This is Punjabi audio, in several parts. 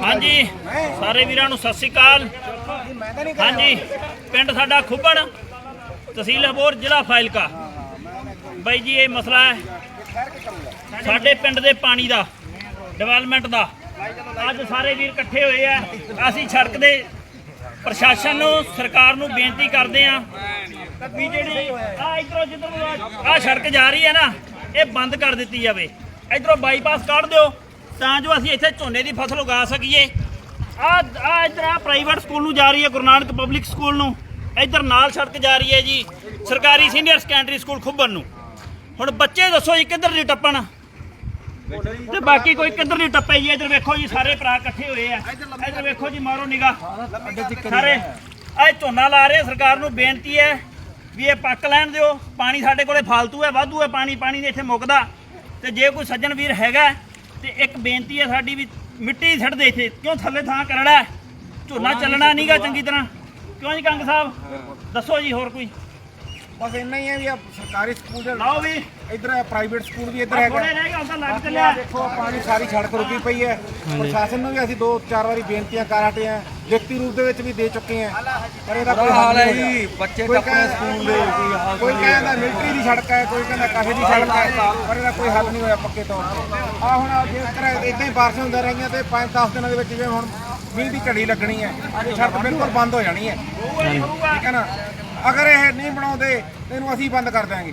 ਹਾਂਜੀ। ਸਾਰੇ ਵੀਰਾਂ ਨੂੰ ਸਤਿ ਸ੍ਰੀ ਅਕਾਲ। ਹਾਂਜੀ। ਪਿੰਡ ਸਾਡਾ ਖੁੱਬਣ ਤਹਿਸੀਲ ਹਬੋਰ ਜ਼ਿਲ੍ਹਾ ਫਾਇਲਕਾ ਬਾਈ ਜੀ ਇਹ ਮਸਲਾ ਹੈ। ਸਾਡੇ ਪਿੰਡ ਦੇ ਪਾਣੀ ਦਾ ਡਿਵੈਲਪਮੈਂਟ ਦਾ। ਅੱਜ ਸਾਰੇ ਵੀਰ ਇਕੱਠੇ ਹੋਏ ਆ। ਅਸੀਂ ਸੜਕ ਦੇ ਪ੍ਰਸ਼ਾਸਨ ਨੂੰ ਸਰਕਾਰ ਨੂੰ ਬੇਨਤੀ ਕਰਦੇ ਆ ਵੀ ਜਿਹੜੀ ਆ ਇਧਰੋਂ ਜਿੱਧਰ ਆ ਸੜਕ ਜਾ ਰਹੀ ਹੈ ਨਾ ਇਹ ਬੰਦ ਕਰ ਦਿੱਤੀ ਜਾਵੇ। ਇਧਰੋਂ ਬਾਈਪਾਸ ਕੱਢ ਦਿਓ। ਤਾਂ ਜੋ ਅਸੀਂ ਇੱਥੇ ਝੋਨੇ ਦੀ ਫਸਲ ਉਗਾ ਸਕੀਏ। ਆ ਆ ਇਧਰ ਆ ਪ੍ਰਾਈਵੇਟ ਸਕੂਲ ਨੂੰ ਜਾ ਰਹੀ ਹੈ ਗੁਰੂ ਨਾਨਕ ਪਬਲਿਕ ਸਕੂਲ ਨੂੰ। ਇਧਰ ਨਾਲ ਸੜਕ ਜਾ ਰਹੀ ਹੈ ਜੀ, ਸਰਕਾਰੀ ਸੀਨੀਅਰ ਸੈਕੰਡਰੀ ਸਕੂਲ ਖੁੱਬਣ ਨੂੰ। ਹੁਣ ਬੱਚੇ ਦੱਸੋ ਜੀ, ਕਿੱਧਰ ਦੀ ਟੱਪਣ? ਤੇ ਬਾਕੀ ਕੋਈ ਕਿੱਧਰ ਨਹੀਂ ਟੱਪੇ ਜੀ? ਇਧਰ ਵੇਖੋ ਜੀ, ਸਾਰੇ ਭਰਾ ਇਕੱਠੇ ਹੋਏ ਆ। ਇਧਰ ਵੇਖੋ ਜੀ, ਮਾਰੋ ਨਿਗਾ ਸਾਰੇ ਇਹ ਝੋਨਾ ਲਾ ਰਹੇ ਸਰਕਾਰ ਨੂੰ ਬੇਨਤੀ ਹੈ ਵੀ ਇਹ ਪੱਕ ਲੈਣ ਦਿਓ। ਪਾਣੀ ਸਾਡੇ ਕੋਲੇ ਫਾਲਤੂ ਹੈ, ਵਾਧੂ ਹੈ ਪਾਣੀ ਪਾਣੀ ਨਹੀਂ ਇੱਥੇ ਮੁੱਕਦਾ। ਤੇ ਜੇ ਕੋਈ ਸੱਜਣ ਵੀਰ ਹੈਗਾ ਤੇ ਇੱਕ ਬੇਨਤੀ ਹੈ ਸਾਡੀ ਵੀ ਮਿੱਟੀ ਛੱਡ ਦੇ ਇੱਥੇ। ਕਿਉਂ ਥੱਲੇ ਥਾਂ ਕਰੜਾ ਹੈ? ਝੋਨਾ ਚੱਲਣਾ ਨਹੀਂਗਾ ਚੰਗੀ ਤਰ੍ਹਾਂ। ਕਿਉਂ ਜੀ ਕੰਗ ਸਾਹਿਬ? ਦੱਸੋ ਜੀ ਹੋਰ ਕੋਈ। ਬਸ ਇੰਨਾ ਹੀ ਹੈ ਵੀ ਆ ਸਰਕਾਰੀ ਸਕੂਲ ਦੇ ਲਾਓ ਵੀ। ਇਧਰ ਪ੍ਰਾਈਵੇਟ ਸਕੂਲ ਵੀ ਇਧਰ ਹੈਗਾ। ਥੋੜੇ ਰਹਿ ਗਏ ਤਾਂ ਲੱਗ ਚੱਲਿਆ। ਦੇਖੋ ਪਾਣੀ ਸਾਰੀ ਸੜਕ ਰੁਕੀ ਪਈ ਹੈ। ਪ੍ਰਸ਼ਾਸਨ ਨੂੰ ਵੀ ਅਸੀਂ ਦੋ ਚਾਰ ਵਾਰੀ ਬੇਨਤੀਆਂ ਕਰ ਹਟੇ ਆ ਲਿਖਤੀ ਰੂਪ ਦੇ ਵਿੱਚ ਵੀ ਦੇ ਚੁੱਕੇ ਆ ਪਰ ਇਹਦਾ ਕੋਈ ਹਾਲ ਹੈ ਜੀ ਬੱਚੇ ਟੱਪਣੇ ਸਕੂਲ ਦੇ ਕੋਈ ਕਹਿੰਦਾ ਮਿਲਟਰੀ ਦੀ ਸੜਕ ਹੈ ਕੋਈ ਕਹਿੰਦਾ ਕਾਫੇ ਦੀ ਸੜਕ ਹੈ ਪਰ ਇਹਦਾ ਕੋਈ ਹੱਲ ਨਹੀਂ ਹੋਇਆ ਪੱਕੇ ਤੌਰ ਤੇ। ਆ ਹੁਣ ਜੇ ਤਰ੍ਹਾਂ ਇਦਾਂ ਹੀ ਬਾਰਿਸ਼ਾਂ ਹੁੰਦੀਆਂ ਰਹੀਆਂ ਤੇ 5-10 ਦਿਨਾਂ ਦੇ ਵਿੱਚ ਜਿਵੇਂ ਹੁਣ ਮੀਂਹ ਦੀ ਝੜੀ ਲੱਗਣੀ ਹੈ ਇਹ ਸੜਕ ਬਿਲਕੁਲ ਬੰਦ ਹੋ ਜਾਣੀ ਹੈ। ਠੀਕ ਹੈ ਨਾ? ਅਗਰ ਇਹ ਨਹੀਂ ਬਣਾਉਂਦੇ ਤੇ ਇਹਨੂੰ ਅਸੀਂ ਬੰਦ ਕਰ ਦਾਂਗੇ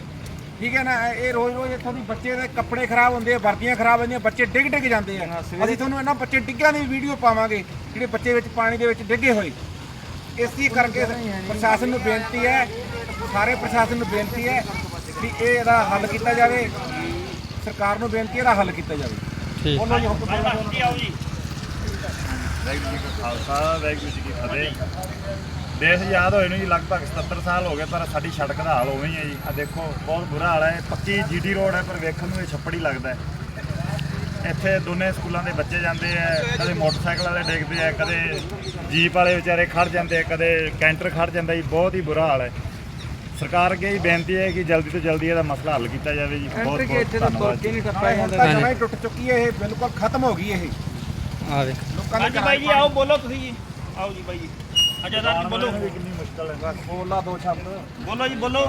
ਠੀਕ ਹੈ ਨਾ? ਇਹ ਰੋਜ਼ ਰੋਜ਼ ਇੱਥੋਂ ਦੀ ਬੱਚੇ ਦੇ ਕੱਪੜੇ ਖਰਾਬ ਹੁੰਦੇ ਆ ਵਰਦੀਆਂ ਖਰਾਬ ਹੁੰਦੀਆਂ ਬੱਚੇ ਡਿੱਗ ਡਿੱਗ ਜਾਂਦੇ ਆ। ਅਸੀਂ ਤੁਹਾਨੂੰ ਇਹਨਾਂ ਬੱਚੇ ਡਿੱਗਾਂ ਦੀ ਵੀਡੀਓ ਪਾਵਾਂਗੇ ਜਿਹੜੇ ਬੱਚੇ ਵਿੱਚ ਪਾਣੀ ਦੇ ਵਿੱਚ ਡਿੱਗੇ ਹੋਏ। ਇਸੇ ਕਰਕੇ ਪ੍ਰਸ਼ਾਸਨ ਨੂੰ ਬੇਨਤੀ ਹੈ ਸਾਰੇ ਪ੍ਰਸ਼ਾਸਨ ਨੂੰ ਬੇਨਤੀ ਹੈ ਵੀ ਇਹ ਇਹਦਾ ਹੱਲ ਕੀਤਾ ਜਾਵੇ। ਸਰਕਾਰ ਨੂੰ ਬੇਨਤੀ ਹੈ ਇਹਦਾ ਹੱਲ ਕੀਤਾ ਜਾਵੇ। ਹੁਕਮ ਆਓ ਜੀ ਜੀ ਕਾ ਖਾਲਸਾ ਜੀ ਕੀ ਫਤਿਹ। ਦੇਸ਼ ਆਜ਼ਾਦ ਹੋਏ ਨੂੰ ਜੀ ਲਗਭਗ 77 ਸਾਲ ਹੋ ਗਏ ਪਰ ਸਾਡੀ ਸੜਕ ਦਾ ਹਾਲ ਉਵੇਂ ਹੀ ਹੈ ਜੀ। ਆ ਦੇਖੋ ਬਹੁਤ ਬੁਰਾ ਹਾਲ ਹੈ। ਪੱਕੀ ਜੀਟੀ ਰੋਡ ਹੈ ਪਰ ਵੇਖਣ ਨੂੰ ਇਹ ਛੱਪੜ ਹੀ ਲੱਗਦਾ ਹੈ। ਇੱਥੇ ਦੋਨੇ ਸਕੂਲਾਂ ਦੇ ਬੱਚੇ ਜਾਂਦੇ ਆ ਕਦੇ ਮੋਟਰਸਾਈਕਲ ਵਾਲੇ ਡੇਗਦੇ ਆ ਕਦੇ ਜੀਪ ਵਾਲੇ ਵਿਚਾਰੇ ਖੜ ਜਾਂਦੇ ਆ ਕਦੇ ਕੈਂਟਰ ਖੜ ਜਾਂਦਾ ਜੀ। ਬਹੁਤ ਹੀ ਬੁਰਾ ਹਾਲ ਹੈ। ਸਰਕਾਰ ਅੱਗੇ ਹੀ ਬੇਨਤੀ ਹੈ ਕਿ ਜਲਦੀ ਤੋਂ ਜਲਦੀ ਇਹਦਾ ਮਸਲਾ ਹੱਲ ਕੀਤਾ ਜਾਵੇ ਜੀ। ਬਹੁਤ ਬਹੁਤ ਧੰਨਵਾਦ ਜੀ। ਹੁਣ ਤਾਂ ਜਮਾਂ ਹੀ ਟੁੱਟ ਚੁੱਕੀ ਹੈ ਇਹ ਬਿਲਕੁਲ ਖਤਮ ਹੋ ਗਈ ਇਹ। ਆ ਵੇ ਲੋਕਾਂ ਦੇ ਹਾਂਜੀ ਬਾਈ ਜੀ ਆਓ ਬੋਲੋ ਤੁਸੀਂ ਜੀ। ਆਓ ਜੀ ਬਾਈ ਜੀ। ਅਜਾਦਾਰ ਜੀ ਬੋਲੋ। ਕਿੰਨੀ ਮੁਸ਼ਕਲ ਹੈ। ਬੋਲਾ ਦੋ ਸ਼ਬਦ। ਬੋਲੋ ਜੀ ਬੋਲੋ।